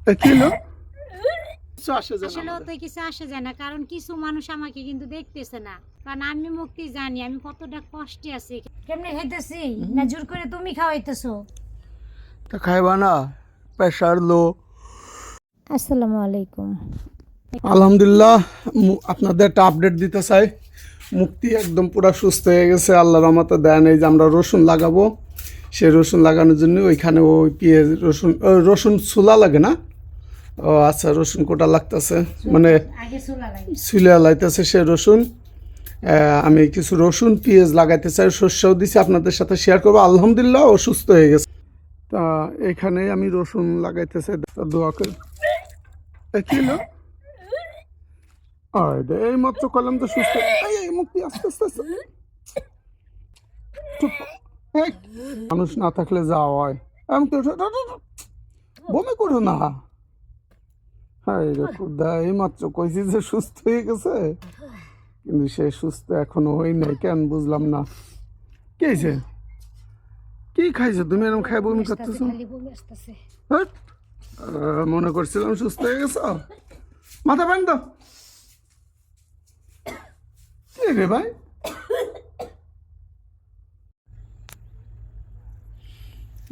আসলে কিছু আসে যায় না কারণ কিছু মানুষ আমাকে কিন্তু দেখতেছে না। কারণ আমি মুক্তি জানি আমি কতটা কষ্টে আছি। কেমনে খাইতেছি? না জোর করে তুমি খাওয়াইতেছো? তা খাইবা না প্রেশার লো। আসসালামু আলাইকুম। আলহামদুলিল্লাহ আপনাদের একটা আপডেট দিতে চাই। মুক্তি একদম পুরা সুস্থ হয়ে গেছে আল্লাহ রহমতে দেয় এই যে আমরা রসুন লাগাবো। সেই রসুন লাগানোর জন্য ওইখানে ওই পেঁয়াজ রসুন রসুন চুলা লাগে না? ও আচ্ছা রসুন কোটা লাগতেছে। মানে চুলা লাইতেছে সে রসুন। আমি কিছু রসুন, পেঁয়াজ লাগাইতে চাই শস্যও দিছি, আপনাদের সাথে শেয়ার করব। আলহামদুলিল্লাহ ও সুস্থ হয়ে গেছে। তা এখানে আমি রসুন লাগাইতে চাই দোয়া করে। এই মাত্র কলম তো সুস্থ। মানুষ না থাকলে যা হয়। ওঠো। বমি করো না। হ্যাঁ। রে খুদা এই মাত্র কইছি যে সুস্থ হয়ে গেছে। কিন্তু সে সুস্থ এখনও হই নাই কেন বুঝলাম না। কি হয়েছে কি খাইছো? তুমি এরকম খাই বমি করতেছো। আহ, মনে করছিলাম সুস্থ হয়ে গেছ। মাথা বান তো রে ভাই?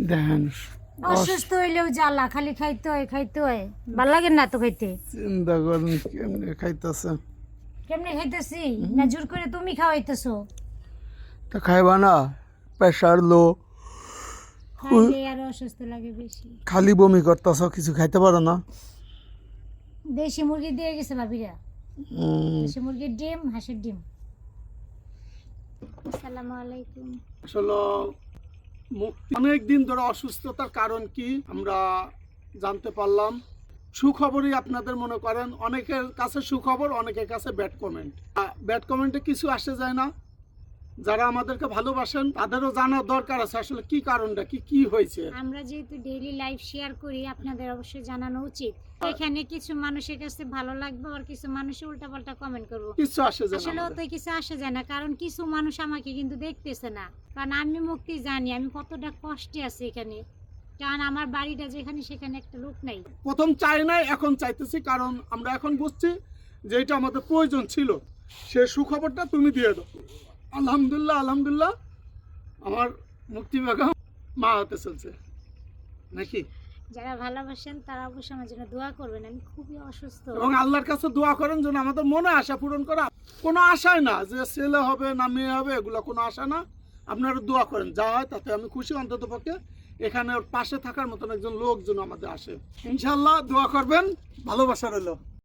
দেখেন অসুস্থ হইলেও জ্বালা খালি খাইতে হয় খাইতে হয়। ভালো লাগে না তো খাইতে? চিন্তা করেন কেমনে খাইতেছে? কেমনে খাইতেছি? না জোর করে তুমি খাওয়াইতেছো? তা খাইবা না প্রেশার লো। খাইলে আর অসুস্থ লাগে বেশি। খালি বমি করতেছ কিছু খাইতে পারো না? দেশি মুরগি দিয়ে গেছে ভাবিরা। দেশি মুরগির ডিম হাঁসের ডিম। আসসালামু আলাইকুম। আসলে অনেক দিন ধরে অসুস্থতার কারণ কি আমরা জানতে পারলাম। সুখবরই আপনাদের মনে করেন, অনেকের কাছে সুখবর, অনেকের কাছে ব্যাড কমেন্ট ব্যাড কমেন্টে কিছু আসে যায় না। যারা আমাদেরকে ভালোবাসেন তাদেরও জানার দরকার আছে। আসলে কি কারণটা? কি কি হয়েছে? আমরা যেহেতু ডেইলি লাইফ শেয়ার করি আপনাদের অবশ্যই জানানো উচিত। এখানে কিছু মানুষের কাছে ভালো লাগবে আর কিছু মানুষ উল্টাপাল্টা কমেন্ট করব। কিছু আসে যায় না আসলে আমাদের। তো কিছু আসে যায় না কারণ কিছু মানুষ আমাকে কিন্তু দেখতেছে না। কারণ আমি মুক্তি জানি আমি কতটা কষ্টে আছি এখানে। কারণ আমার বাড়িটা যেখানে সেখানে একটা লোক নাই। প্রথম চাই নাই এখন চাইতেছি কারণ আমরা এখন বুঝছি যে এটা আমাদের প্রয়োজন ছিল। সে সুখবরটা তুমি দিয়ে দাও। আলহামদুলিল্লাহ আলহামদুলিল্লাহ। আমার মুক্তি বেগম মা হতে চলছে। নাকি? যারা ভালোবাসেন তারা অবশ্যই আমার জন্য দোয়া করবেন। আমি খুবই অসুস্থ। এবং আল্লাহর কাছে দোয়া করেন যেন আমাদের মনে আশা পূরণ করা। কোনো আশাই না যে ছেলে হবে না মেয়ে হবে এগুলো কোনো আশা না। আপনারা দোয়া করেন যা হয় তাতে আমি খুশি অন্তত পক্ষে। এখানে ওর পাশে থাকার মতন একজন লোক যেন আমাদের আসে। ইনশাল্লাহ দোয়া করবেন। ভালোবাসা রইল।